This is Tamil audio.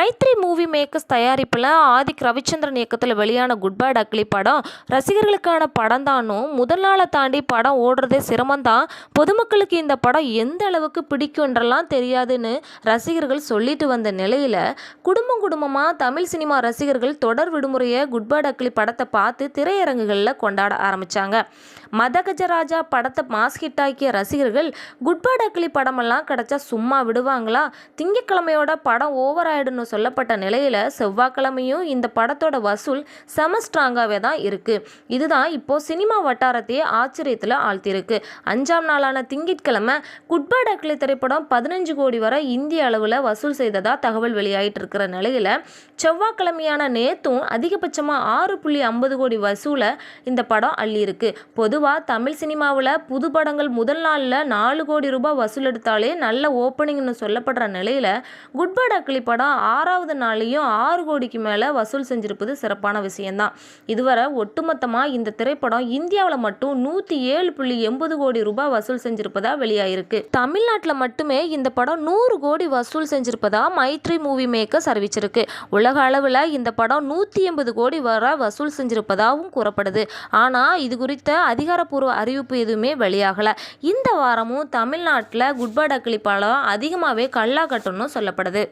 மைத்ரி மூவி மேக்கர்ஸ் தயாரிப்பில் ஆதிக் ரவிச்சந்திரன் இயக்கத்தில் வெளியான குட் பை டக்லி படம் ரசிகர்களுக்கான படம் தானும் முதல் நாளை தாண்டி படம் ஓடுறதே சிரமம்தான். பொதுமக்களுக்கு இந்த படம் எந்த அளவுக்கு பிடிக்கும்ன்றலாம் தெரியாதுன்னு ரசிகர்கள் சொல்லிட்டு வந்த நிலையில் குடும்பம் குடும்பமாக தமிழ் சினிமா ரசிகர்கள் தொடர் விடுமுறையை குட் பை டக்லி படத்தை பார்த்து திரையரங்குகளில் கொண்டாட ஆரம்பித்தாங்க மதகஜராஜா படத்தை மாஸ் ஹிட் ஆக்கிய ரசிகர்கள் குட் பை டக்லி படமெல்லாம் கிடைச்சா சும்மா விடுவாங்களா? திங்கக்கிழமையோட படம் ஓவர் ஆயிடுன்னு சொல்லப்பட்ட நிலையில் செவ்வாய்க்கிழமையும் இந்த படத்தோட வசூல் செம ஸ்ட்ராங்காகவே தான் இருக்குது இதுதான் இப்போது சினிமா வட்டாரத்தையே ஆச்சரியத்தில் ஆழ்த்தியிருக்கு. அஞ்சாம் நாளான திங்கட்கிழமை குட்பா டக்லி திரைப்படம் பதினஞ்சு கோடி வரை இந்திய அளவில் வசூல் செய்ததாக தகவல் வெளியாகிட்டு இருக்கிற நிலையில் செவ்வாய்க்கிழமையான நேத்தும் அதிகபட்சமாக ஆறு புள்ளி ஐம்பது கோடி வசூலை இந்த படம் அள்ளியிருக்கு. பொதுவாக தமிழ் சினிமாவில் புது படங்கள் முதல் நாளில் நாலு கோடி ரூபாய் வசூல் எடுத்தாலே நல்ல ஓப்பனிங்னு சொல்லப்படுற நிலையில் குட்பா டக்லி படம் ஆறாவது நாளையும் ஆறு கோடிக்கு மேலே வசூல் செஞ்சிருப்பது சிறப்பான விஷயம்தான். இதுவரை ஒட்டுமொத்தமாக இந்த திரைப்படம் இந்தியாவில் மட்டும் நூற்றி ஏழு புள்ளி எண்பது கோடி ரூபாய் வசூல் செஞ்சிருப்பதா வெளியாயிருக்கு. தமிழ்நாட்டில் மட்டுமே இந்த படம் நூறு கோடி வசூல் செஞ்சிருப்பதா மைத்ரி மூவி மேக்கர்ஸ் அறிவிச்சிருக்கு. உலக அளவில் இந்த படம் நூற்றி எண்பது கோடி வர வசூல் செஞ்சிருப்பதாகவும் கூறப்படுது. ஆனால் இது குறித்த அதிகாரப்பூர்வ அறிவிப்பு எதுவுமே வெளியாகலை. இந்த வாரமும் தமிழ்நாட்டில் குட் பை படம் அதிகமாகவே கல்லா கட்டும்னு சொல்லப்படுது.